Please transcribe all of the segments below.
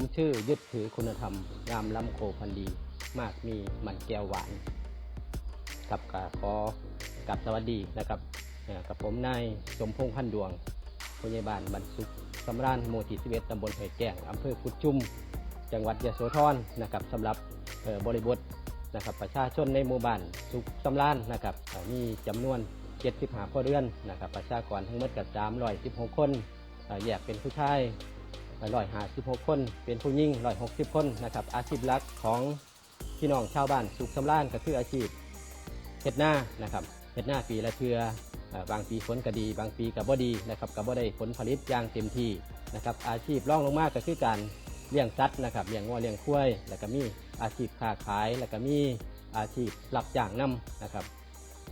มชื่อยึดถือคุณธรรมงามล้ำโคพันดี มากมีมันแก้วหวานกับกขอกับสวัสดีนะครับกับผมนายสมพงษ์พันดวงผู้ใหญ่บ้านบรรสุขสำราญหมู่ที่11ตำบลไผ่แก้งอำเภอกุดจุมจังหวัดยะโสธรนะครับสำหรับบริบทนะครับประชาชนในหมู่บ้านสุขสำราญนะครับมีจำนวน75ครัวเรือนนะครับประชากรทั้งหมดกับ316คนแยกเป็นผู้ชาย 156คน เป็นผู้หญิง160คนนะครับ อาชีพหลักของพี่น้องชาวบ้านสุขสำราญก็คืออาชีพเฮ็ดหน้านะครับเฮ็ดหน้าปีละเทือบางปีฝนก็ดี บางปีก็บ่ดีนะครับก็บ่ได้ผลผลิตอย่างเต็มที่นะครับ อาชีพรองลงมากก็คือการเลี้ยงสัตว์นะครับเลี้ยงวัวเลี้ยงควายแล้วก็มีอาชีพค้าขายแล้วก็มีอาชีพรับจ้างนำนะครับ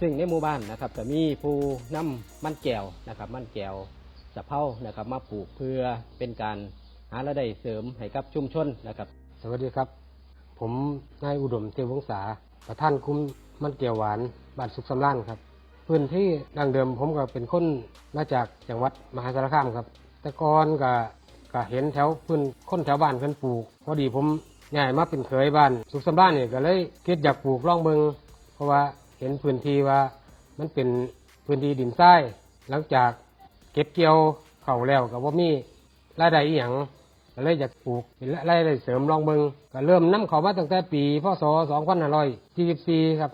ซึ่งในหมู่บ้านนะครับก็มีผู้นำมันแก้วนะครับ มันแก้วสะเพานะครับมาปลูกเพื่อเป็นการ หารายได้เสริมให้กับชุมชนนะครับ สวัสดีครับ ผมนายอุดมเทววงศาประธานคุ้มมันเกี่ยวหวานบ้านสุขสำรานครับ พื้นที่ดังเดิมผมก็เป็นคนมาจากจังหวัดมหาสารคามครับ แต่ก่อนก็ก็เห็นแถวพื้นคนแถวบ้านเพิ่นปลูก พอดีผมย้ายมาเป็นเคยบ้านสุขสำรานเนี่ยก็เลยคิดอยากปลูกร่องเบิงเพราะว่าเห็นพื้นที่ว่ามันเป็นพื้นที่ดินทรายหลังจากเก็บเกี่ยวเข่าแล้วก็ว่ามี รายได้อีหยังก็เลยอยากปลูกเป็นรายได้เสริมลองเบิงก็เริ่มนํเขามาตั้งแต่ปีพศ2544ครับ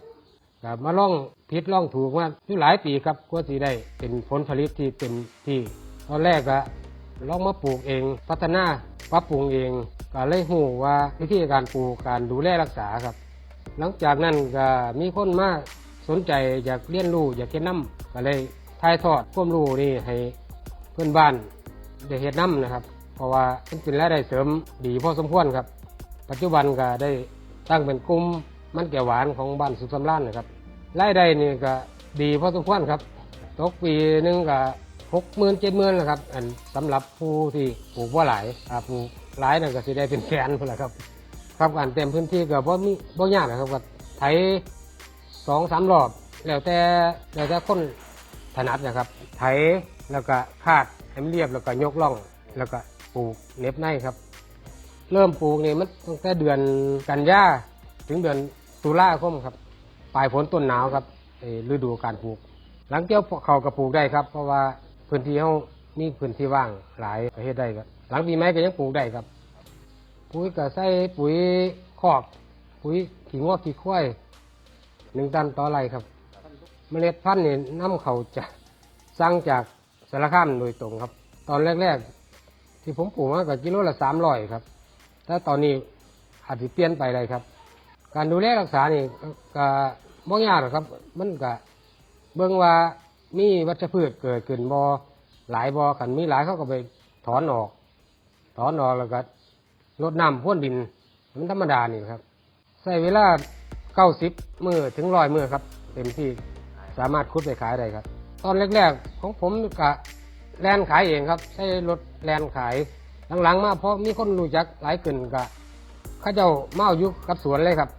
ก็มาล่องผิดล่องถูกมาอยู่หลายปีครับกว่าสิได้เป็นผลผลิตที่เต็มที่ตอนแรกก็ลองมาปลูกเอง พัฒนาปรับปรุงเองก็เลยหูว่าวิธีการปลูกการดูแลรักษาครับ หลังจากนั้นก็มีคนมาสนใจอยากเรียนรู้อยากเก็นน้ำก็เลยถ่ายทอดความรู้นี่ให้เพื่อนบ้าน ได้เฮ็ดน้ำนะครับ เพราะว่ามันเป็นรายได้เสริมดีพอสมควรครับ ปัจจุบันก็ได้ตั้งเป็นกลุ่มมันแก้วหวานของบ้านสุขสำราญนะครับรายได้นี่ก็ดีพอสมควรครับตกปีหนึงก็หกหมื่นเจ็ดหมื่นนะครับอันสำหรับผู้ที่ปลูกว่าหลายอ่าปลูกหลายนั่นก็สิได้เป็นแสนพุ่นแหละครับครับการเต็มพื้นที่ก็บ่มีบ่ยากนะครับก็ไถสองสามรอบ แล้วแต่แล้วแต่คนถนัดนะครับ ไถแล้วก็คาด ให้มันเรียบแล้วก็ยกล่อง แล้วก็ปลูกเน็บในครับ เริ่มปลูกเนี่ยมันตั้งแต่เดือนกันยาถึงเดือนตุลาคมครับ ปลายฝนต้นหนาวครับฤดูการปลูก หลังเกี่ยวเขาก็ปลูกได้ครับ เพราะว่าพื้นที่เขามีพื้นที่ว่างหลายประเทศได้ครับ หลังปีใหม่ก็ยังปลูกได้ครับ ปุ๋ยก็ใส่ปุ๋ยคอก ปุ๋ยขี้งวขี้ควายหนึ่งตันต่อไรครับ เมล็ดพันธุ์นี่น้ำเขาจะสั่งจาก สารคามโดยตรงครับ ตอนแรกๆ ที่ผมปลูกมาก็กิโลละสามร้อยครับแต่ตอนนี้อาจจะเปลี่ยนไปเลยครับ การดูแลรักษานี่ก็บ่ยากหรอกครับ มันก็เบิ่งว่ามีวัชพืชเกิดขึ้นบ่หลายบ่ขันมีหลายเขาก็ไปถอนออก ถอนออกแล้วก็ลดน้ำพ่นดินมันธรรมดานี่ครับใช้เวลาเก้าสิบมือถึงร้อยมือครับ เต็มที่สามารถคุดไปขายได้ครับ ตอนแรกๆของผมกะแลนขายเองครับ ใช้รถแลนขายหลังๆ มาเพราะมีคนรู้จักหลายขึ้นกะข้าเจ้าเมาอาอยุกับสวนเลยครับ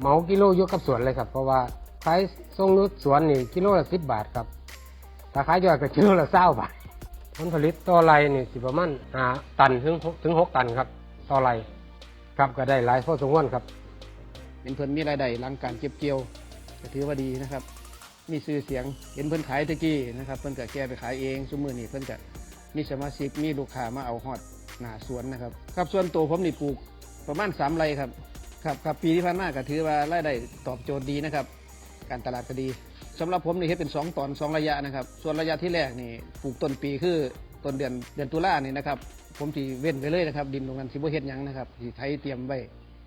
เหมากิโลอยุกับสวนเลยครับ เพราะว่าขายส่งอยุสวนนี่กิโลละสิบบาทครับถ้าขายยอดก็กิโลละเศร้าบาทผลผลิตต่อไรนี่สิประมาณหาตันถึงหกถึงหกตันครับ ต่อไรครับก็ได้หลายพอสมควรครับเห็นเพิ่นมีรายได้หลังการเก็บเกี่ยวก็ถือว่าดีนะครับ มีชื่อเสียงเห็นเพิ่นขายตะกี้นะครับ เพิ่นก็แกไปขายเองซุมือนี่เพิ่นก็มีสมาชิกมีลูกค้ามาเอาฮอดหนาสวนนะครับครับส่วนตัวผมนี่ปลูกประมาณ3ไร่ครับครับครับปีที่ผ่านมาก็ถือว่ารายได้ตอบโจทย์ดีนะครับ การตลาดก็ดีสำหรับผมนี่เฮ็ดเป็น 2 ตอน 2 ระยะนะครับ ส่วนระยะที่แรกนี่ปลูกต้นปีคือต้นเดือนเดือนตุลานี่นะครับ ผมสิเว้นไปเลยนะครับ ดินตรงนั้นสิบ่เฮ็ดหยังนะครับสิไถเตรียมไว้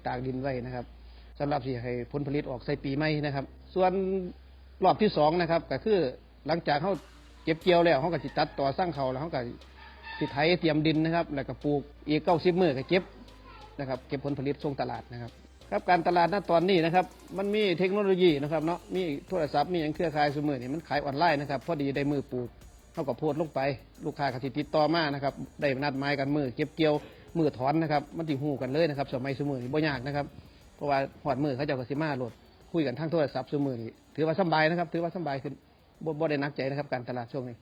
ตากดินไว้นะครับสำหรับที่ให้ผลผลิตออกใส่ปีใหม่นะครับ ส่วน รอบที่สองนะครับ ก็คือหลังจากเขาเก็บเกี่ยวแล้วเขาก็สิตัดต่อสร้างเขาแล้วเขาก็สิไถเตรียมดินนะครับ แล้วก็ปลูกอีกเก้าสิบมือก็เก็บนะครับ เก็บผลผลิตส่งตลาดนะครับ ครับการตลาดณตอนนี้นะครับ มันมีเทคโนโลยีนะครับเนาะมีโทรศัพท์มีอย่างเครือข่ายสมือนี่มันขายออนไลน์นะครับพอดีได้มือปลูกเขาก็โพสต์ลงไป ลูกค้าก็สิติดต่อมานะครับได้นัดหมายกันมือเก็บเกี่ยวมือถอนนะครับ มันติหูกันเลยนะครับ สมัยสมือนี่บ่ยากนะครับ เพราะว่าหอดมือเขาเจะกสิมาโหลด คุยกันทางโทรศัพท์สมือนี่ถือว่าสบายนะครับ ถือว่าสบายขึ้นบ่บ่ได้นักใจนะครับ การตลาดช่วงนี้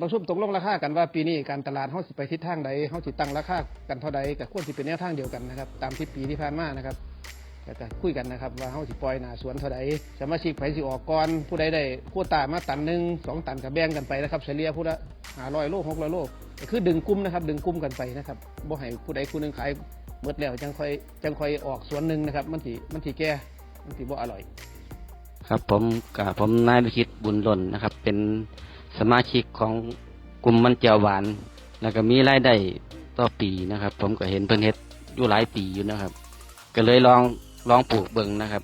บางช่วงตกลงราคากันว่าปีนี้การตลาดเฮาสิไปทิศทางใดเฮาสิตั้งราคากันเท่าใดก็ควรสิเป็นแนวทางเดียวกันนะครับตามที่ปีที่ผ่านมานะครับก็คุยกันนะครับว่าเฮาสิปล่อยหน้าสวนเท่าใดสมาชิกไผสิออกก่อนผู้ใดได้โควต้ามาตันหนึ่งสองตันก็แบ่งกันไปนะครับเฉลี่ยผู้ละ500โล600โลคือดึงกลุ่มนะครับ ดึงกลุ่มกันไปนะครับบ่ให้ผู้ใดผู้หนึงขายหมดแล้วจังค่อยจังค่อยออกสวนหนึ่งนะครับ มันสิมันสิแก่ มันสิบ่อร่อย ครับผมกับผมนายวิชิตบุญหล่นนะครับ เป็นสมาชิกของกลุ่มมันเจียวหวาน แล้วก็มีรายได้ต่อปีนะครับ ผมก็เห็นเพิ่นเฮ็ดอยู่หลายปีอยู่นะครับ ก็เลยลองลองปลูกเบิ่งนะครับ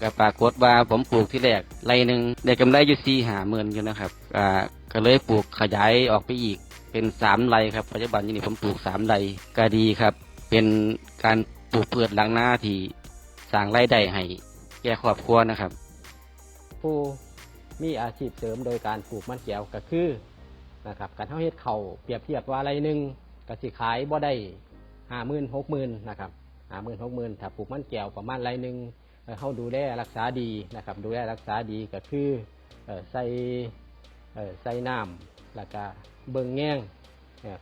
ก็ปรากฏว่าผมปลูกที่แรกไรหนึ่งได้กำไรอยู่สี่หาหมื่นอยู่นะครับอ่าก็เลยปลูกขยายออกไปอีกเป็นสามไรครับปัจจุบันนี้ผมปลูกสามไรก็ดีครับ เป็นการปลูกพืชหลังหน้าที่สร้างรายได้ให้ แก่ครอบครัวนะครับ ผู้มีอาชีพเสริมโดยการปลูกมันแก้วก็คือนะครับการเท่าเฮ็ดเขาเปรียบเทียบว่าอะไรหนึ่งก็สิขายบ่ได้ห้าหมื่นหกหมื่นนะครับห้าหมื่นหกหมื่นถ้าปลูกมันแก้วประมาณไรหนึ่งเอ่อเขาดูแลรักษาดีนะครับ ดูแลรักษาดีก็คือใส่ใส่น้ำแล้วก็เบิ่งแง่ง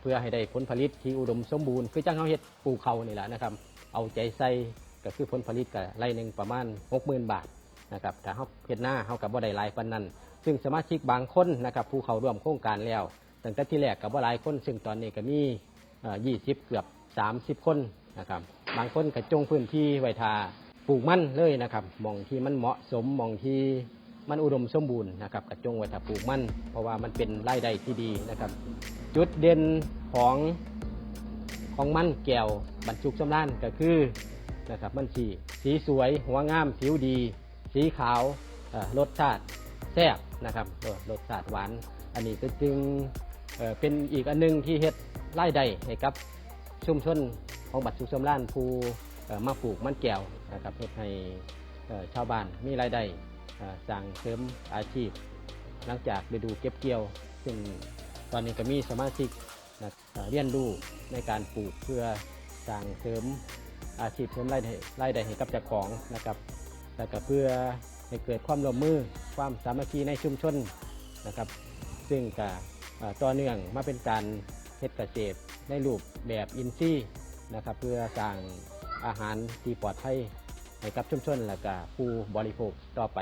เพื่อให้ได้ผลผลิตที่อุดมสมบูรณ์คือจังเขาเฮ็ดปลูกเขานี่แหละนะครับ เอาใจใส่ ก็คือผลผลิตก็ไร่หนึ่งประมาณหกหมื่นบาทนะครับถ้าเขาเฮ็ดหน้าเขากับบ่ได้หลายปานนั้น ซึ่งสมาชิกบางคนนะครับผู้เข้าร่วมโครงการแล้วตั้งแต่ที่แรกกับบ่หลายคน ซึ่งตอนนี้ก็มีเอ่อ20 เกือบ 30 คนนะครับบางคนก็จงพื้นที่ไว้ทาปลูกมันเลยนะครับหมองที่มันเหมาะสมหมองที่มันอุดมสมบูรณ์นะครับก็จงไว้ถ้าปลูกมัน เพราะว่ามันเป็นรายได้ที่ดีนะครับ จุดเด่นของของมันแก้วบรรจุสำรานก็คือ นะครับมันสีสีสวย หัวงามผิวดี สีขาวรสชาติแซ่บนะครับรสชาติหวาน อันนี้ก็จึงเอ่อเป็นอีกอันหนึงที่เฮ็ดรายได้ให้กับชุมชนของบัตรสุขสำรานผู้เอ่อมาปลูกมันแก้วนะครับเฮ็ดให้ชาวบ้านมีรายได้สร้างเสริมอาชีพ หลังจากฤดูเก็บเกี่ยว ซึ่งตอนนี้ก็มีสมาชิกนะเอ่อเรียนรู้ในการปลูกเพื่อสร้างเสริม อาชีพเสริมรายได้รายได้ให้กับเจ้าของนะครับ แล้วก็เพื่อให้เกิดความร่วมมือความสามัคคีในชุมชนนะครับ ซึ่งก็ต่อเนื่องมาเป็นการเฮ็ดเกษตรในรูปแบบอินทรีย์นะครับเพื่อสร้างอาหารที่ปลอดภัยให้กับชุมชนและก็ผู้บริโภคต่อไป